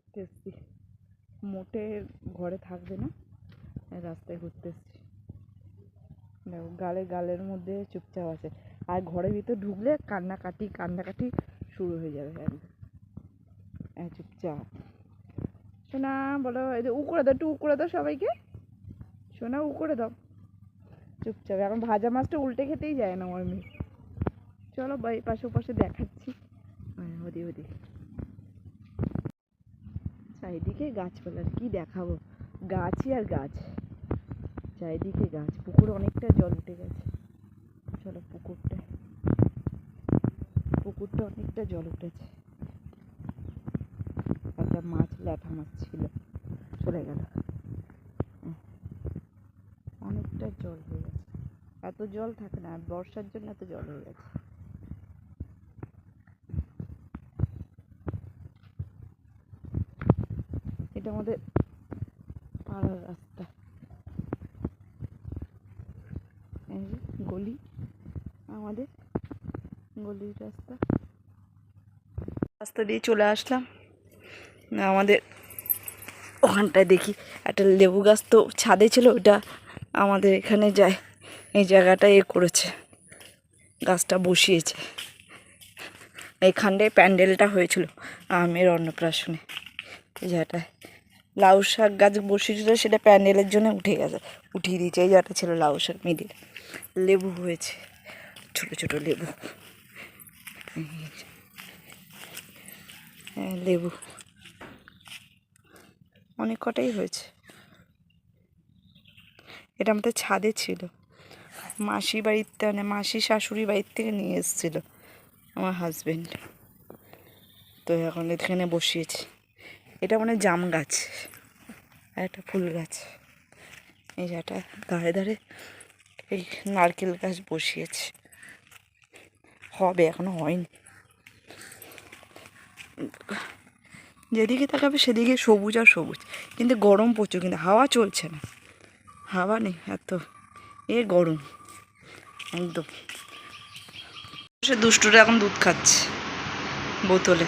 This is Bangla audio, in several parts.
ঘুরতে এসেছি। মোটে ঘরে থাকবে না, রাস্তায় ঘুরতে এসেছি। দেখো, গালে গালের মধ্যে চুপচাপ আছে। আর ঘরের ভিতর ঢুকলে কান্নাকাটি কান্নাকাটি শুরু হয়ে যাবে একদম। চুপচাপ। সোনা বলো, এই যে উ করে দাও, একটু উ করে দাও সবাইকে। সোনা উ করে দাও। চুপচাপ, এখন ভাজা মাছটা উল্টে খেতেই যায় না আমার মেয়ে। চলো বাই পাশে পাশে দেখাচ্ছি। হ্যাঁ ওদি ওদি চারিদিকে গাছপালা কি দেখাবো? গাছই আর গাছ। চারিদিকে গাছ। পুকুরে অনেকটা জল উঠে গেছে। চলো পুকুরটা। পুকুরটা অনেকটা জল উঠেছে। একটা মাছ ল্যাঠা মাছ ছিল। চলে গেল। অনেকটা জল হয়ে গেছে। এত জল থাকে না বর্ষার জন্য এত জল হয়ে গেছে। এটা আমাদের পাড়ার রাস্তা। এই গলি, আমাদের গলির রাস্তা। রাস্তা দিয়ে চলে আসলাম। আমাদের ওখানটায় দেখি একটা লেবু গাছ তো ছাদে ছিল, ওটা আমাদের এখানে যায়, এই জায়গাটা এ করেছে, গাছটা বসিয়েছে। এইখানটায় প্যান্ডেলটা হয়েছিল আমের অন্নপ্রাশনে, এই জায়গাটায়। লাউ শাক গাছ বসিয়েছিল, সেটা প্যান্ডেলের জন্য উঠে গেছে। উঠিয়ে দিয়েছে, এই জায়গাটা ছিল লাউ শাক মিডিল। লেবু হয়েছে, ছোট ছোট লেবু। হ্যাঁ লেবু। অনেক কটাই হয়েছে। এটা আমাদের ছাদে ছিল। মাসি বাড়িতে মানে মাসি শাশুড়ি বাড়ির থেকে নিয়ে এসেছিল, আমার হাজব্যান্ড তো এখন এখানে বসিয়েছি। এটা মানে জাম গাছ আর একটা ফুল গাছ। এই জায়গাটা ধারে ধারে এই নারকেল গাছ বসিয়েছে। হবে, এখনও হয়নি। যেদিকে তাকাবে সেদিকে সবুজ আর সবুজ। কিন্তু গরম প্রচুর, কিন্তু হাওয়া চলছে না। হাওয়া নেই, এত। এ গরম। একদম। সে দুষ্টুটা এখন দুধ খাচ্ছে বোতলে।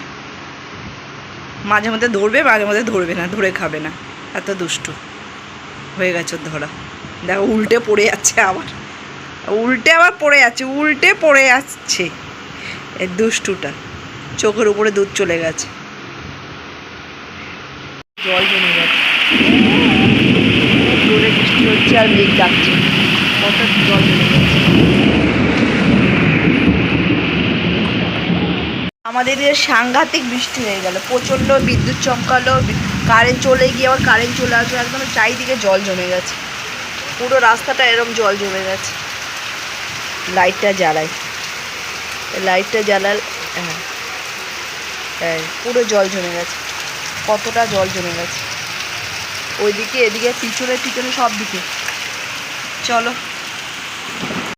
মাঝে মধ্যে ধরবে, মাঝে মধ্যে ধরবে না, ধরে খাবে না। এত দুষ্টু। হয়ে গেছে ধরা। দেখো, উল্টে পড়ে যাচ্ছে আবার। উল্টে আবার পড়ে যাচ্ছে, উল্টে পড়ে যাচ্ছে। এই দুষ্টুটা। চোখের উপরে দুধ চলে গেছে। জল জমে গেছে। জোরে বৃষ্টি হচ্ছে আর মেঘ ডাকছে। কত জল জমে গেছে। আমাদের এদিকে সাংঘাতিক বৃষ্টি হয়ে গেল। প্রচণ্ড বিদ্যুৎ চমকালো কারেন্ট চলে গিয়ে আবার কারেন্ট চলে আসলো একদম চারিদিকে জল জমে গেছে। পুরো রাস্তাটা এরম জল জমে গেছে। লাইটটা জ্বালাই। লাইটটা জ্বালাল হ্যাঁ। হ্যাঁ পুরো জল জমে গেছে। কতটা জল জমে গেছে। ওইদিকে, এদিকে, পিছনে পিছনে সব দিকে। চলো।